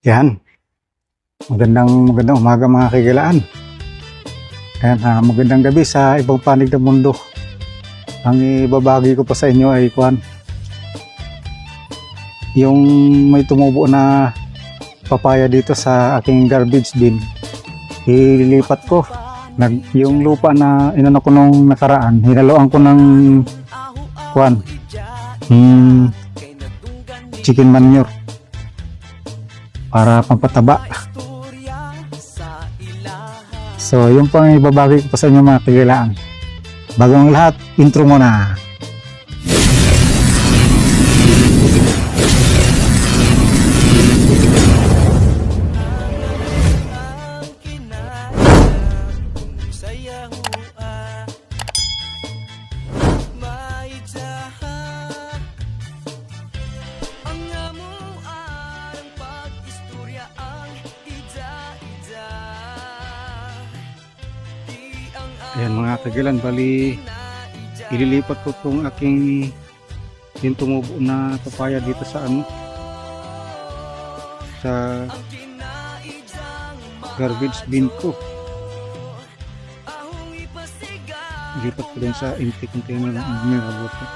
Yan. Magandang magandang umaga mga kagilaan. Ayan, ah, magandang gabi sa ibang panig ng mundo. Ang ibabagi ko pa sa inyo ay kuan. Yung may tumubo na papaya dito sa aking garbage bin. Ililipat ko. Nag, yung lupa na inano ko nung nakaraan, hinaloan ko ng kuan. Hmm, chicken manure para pampataba. So, yung pang ibabagi ko pa sa inyo mga kagilaan. Bagong lahat, intro muna. Ayan mga kagilan, bali ililipat ko tong aking yung tumubo na papaya dito sa ano sa garbage bin ko. Lipat ko din sa empty container ng mga bote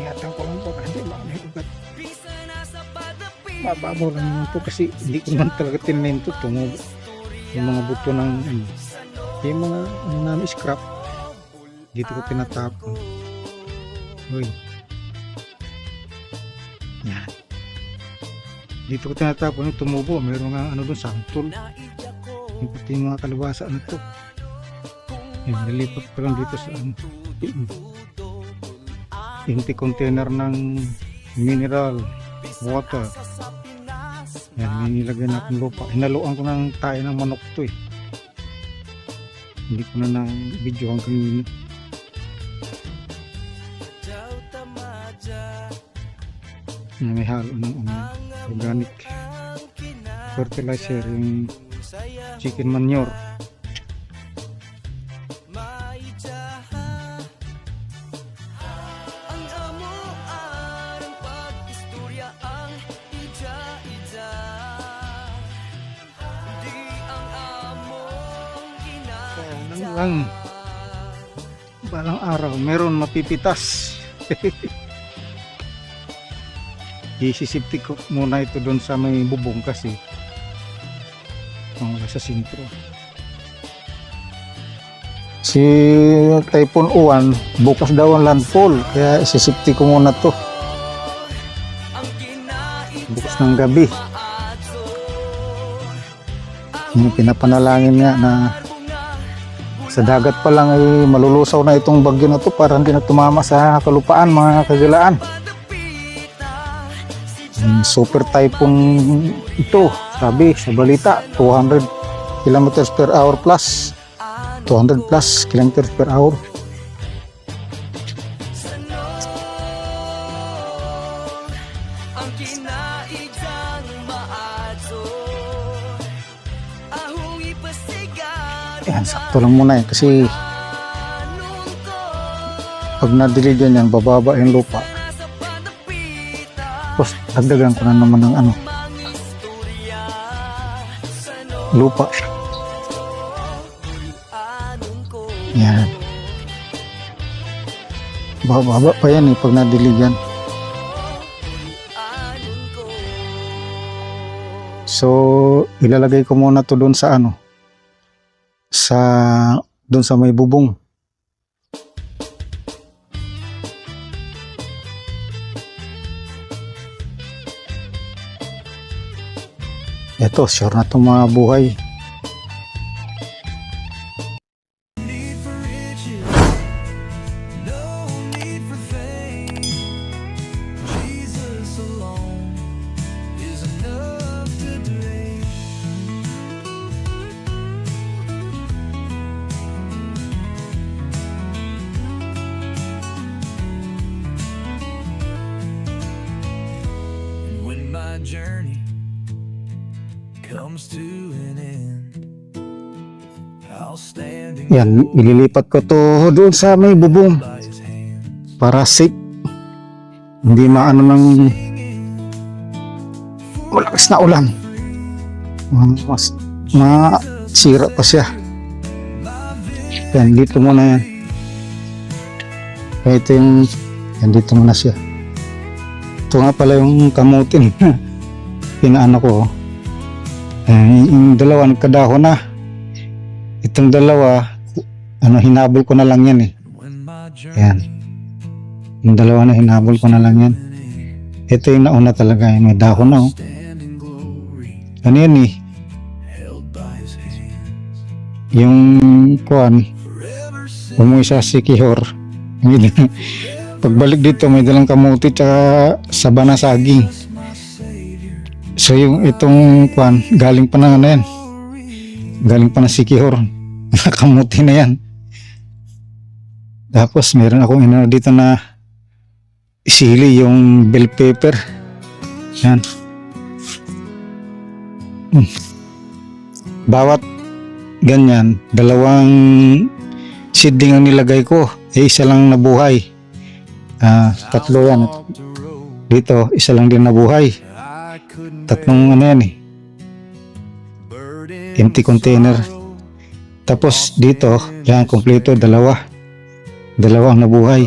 ihatang ko lang po kasi baka may ugat. Mababaw lang naman po kasi hindi ko naman talaga tinanim to tumubo yung mga buto ng ano, yung mga ano namin scrap dito ko tinatapon uy. Yan. Dito ko tinatapon tumubo. Meron nga ano doon santol. Yung pati yung mga kalabasa ano to. Yung nilipat ko lang dito sa ano. Empty container ng mineral water. Yan may nilagay na akong lupa. Hinaluan ko ng tayo ng manok to eh hindi ko na na video hanggang yun na may halo ng ano, organic fertilizer yung chicken manure balang araw meron mapipitas. Isisipti ko muna ito doon sa may bubong kasi ang sa sintro. Si Typhoon Uwan bukas daw ang landfall kaya isisipti ko muna to. Bukas ng gabi. Yung pinapanalangin nga na sa dagat pa lang ay malulusaw na itong bagyo na to para hindi na tumama sa kalupaan mga kagilaan. Super typhoon ito sabi sa balita 200 kilometers per hour plus. 200 plus kilometers per hour Ayan, sakto lang muna eh kasi pag nadilig yan yan bababa yung lupa. Tapos dagdagan ko na naman ng ano lupa yan. Bababa pa yan eh pag nadilig yan. So, ilalagay ko muna to doon sa ano? Sa doon sa may bubong. Ito, sure na itong mga buhay. Yan, ililipat ko to doon sa may bubong para safe. Hindi maano ng malakas na ulan. Mas, masira pa siya. Yan, dito muna yan. Ito yung, yan dito muna siya. Ito nga pala yung kamutin. Pinaano ko. oh. Eh, yung dalawa nagkadahon na. Itong dalawa, ano, hinabol ko na lang yan eh. Yan. Yung dalawa na hinabol ko na lang yan. Ito yung nauna talaga. Yung may dahon na oh. Ano yan eh? Yung kuan, umuwi sa Sikihor. May dal- Pagbalik dito, may dalang kamuti tsaka saba saging. So yung itong kuan, galing pa na ano yan. Galing pa na Sikihor. Nakamuti na yan. Tapos meron akong inano dito na sili yung bell pepper. Yan. Hmm. Bawat ganyan, dalawang seedling ang nilagay ko. Eh, isa lang nabuhay. Ah, tatlo yan. Dito, isa lang din nabuhay. Tatlong ano yan eh. Empty container. Tapos dito, yan, kompleto, dalawa. Dalawa ang nabuhay.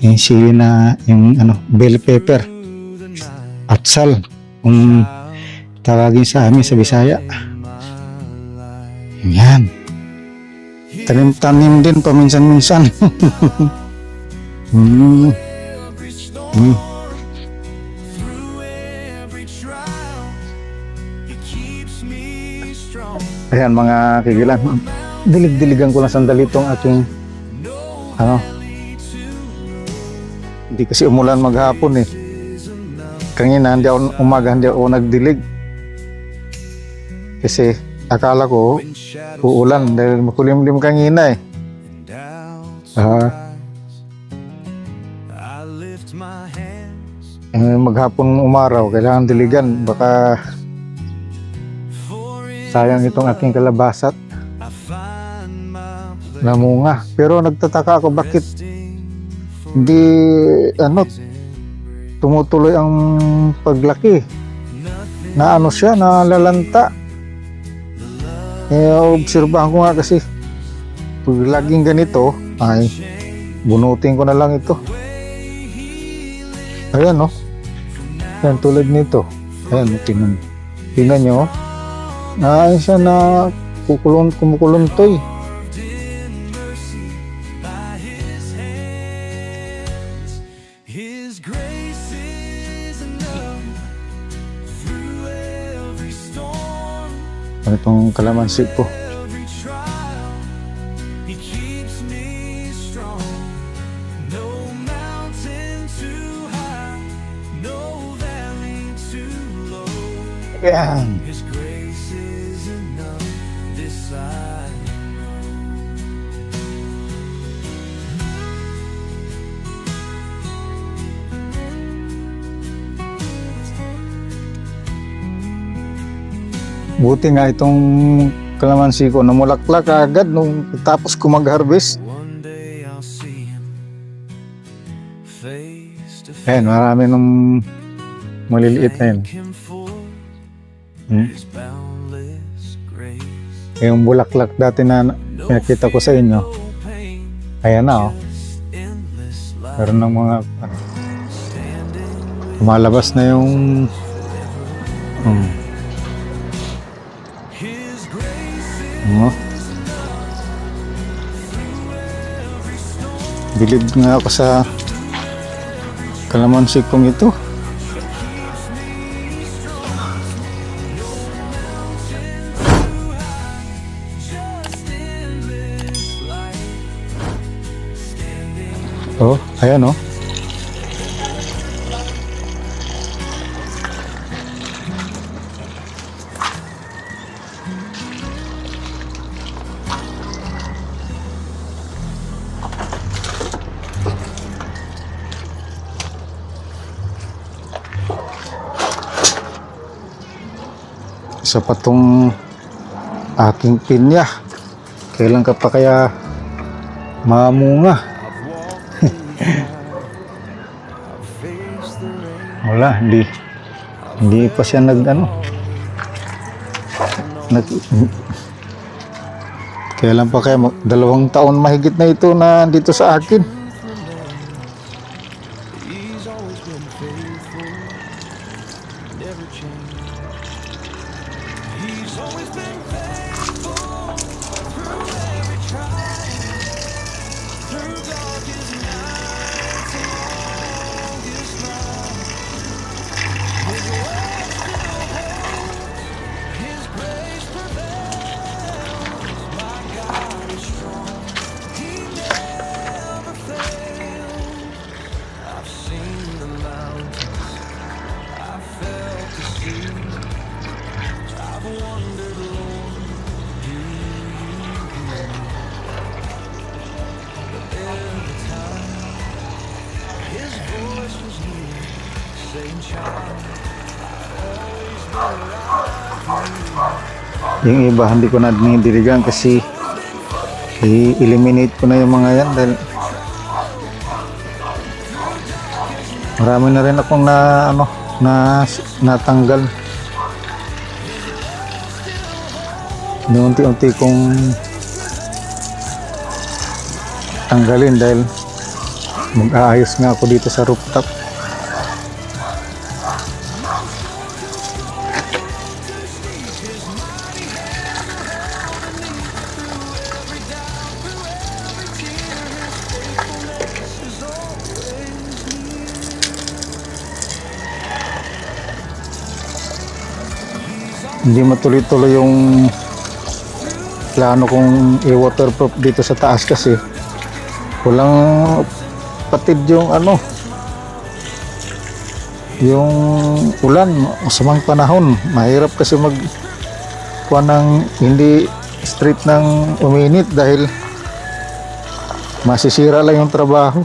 Yung sili na, yung ano, bell pepper. night. Atsal. Kung tawagin sa amin sa Bisaya. Yan. Tanim-tanim din paminsan-minsan. hmm. Hmm. Ayan mga kigilan. Dilig-diligan ko lang sandali itong aking No ano. Hindi kasi umulan maghapon eh. Kanina hindi ako umaga hindi ako nagdilig. Kasi akala ko uulan dahil makulimlim kanina eh. Eh, maghapon umaraw, kailangan diligan. Baka sayang itong aking kalabasat namunga. Pero nagtataka ako bakit hindi ano tumutuloy ang paglaki. Na ano siya, nalalanta. Eh, obserbahan ko nga kasi pag laging ganito, ay bunutin ko na lang ito. Ayan no. Ayan tulad nito. Ayan, tingnan. Tingnan nyo. Ay siya na kukulon, kumukuluntoy. in mercy by His hands. Buti nga itong kalamansi ko namulaklak agad nung tapos ko mag-harvest. Ayan, marami nung maliliit na yun. Hmm? Yung bulaklak dati na No pinakita ko sa inyo. Ayan na oh. Meron ng mga with lumalabas na yung um, storm. bilib nga ako sa kalamansi kong ito. Oh, ayan oh. Isa pa tong aking pinya. Kailan ka pa kaya mamunga? Wala, hindi. Hindi pa siya nag ano. Nag, kailan pa kaya dalawang taon mahigit na ito na dito sa akin. Yung iba hindi ko na dinidiligan kasi i-eliminate ko na yung mga yan dahil marami na rin akong na ano na natanggal. Unti-unti kong tanggalin dahil mag-aayos nga ako dito sa rooftop hindi matuloy-tuloy yung plano kong i-waterproof dito sa taas kasi walang patid yung ano yung ulan masamang panahon. Mahirap kasi mag kuha ng hindi straight ng uminit dahil masisira lang yung trabaho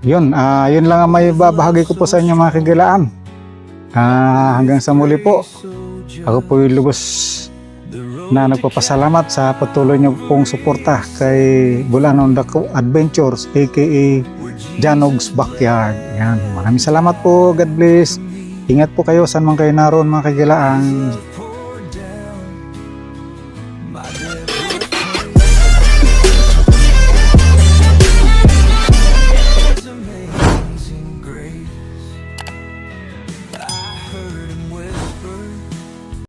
Yun, ah yun lang ang may babahagi ko po sa inyo mga kagilaan. Ah, hanggang sa muli po, ako po yung lubos the na nagpapasalamat sa patuloy niyo pong suporta kay Bulanon Dako Adventures aka Janog's Backyard. Yan, maraming salamat po. God bless. Ingat po kayo saan man kayo naroon mga kagilaan.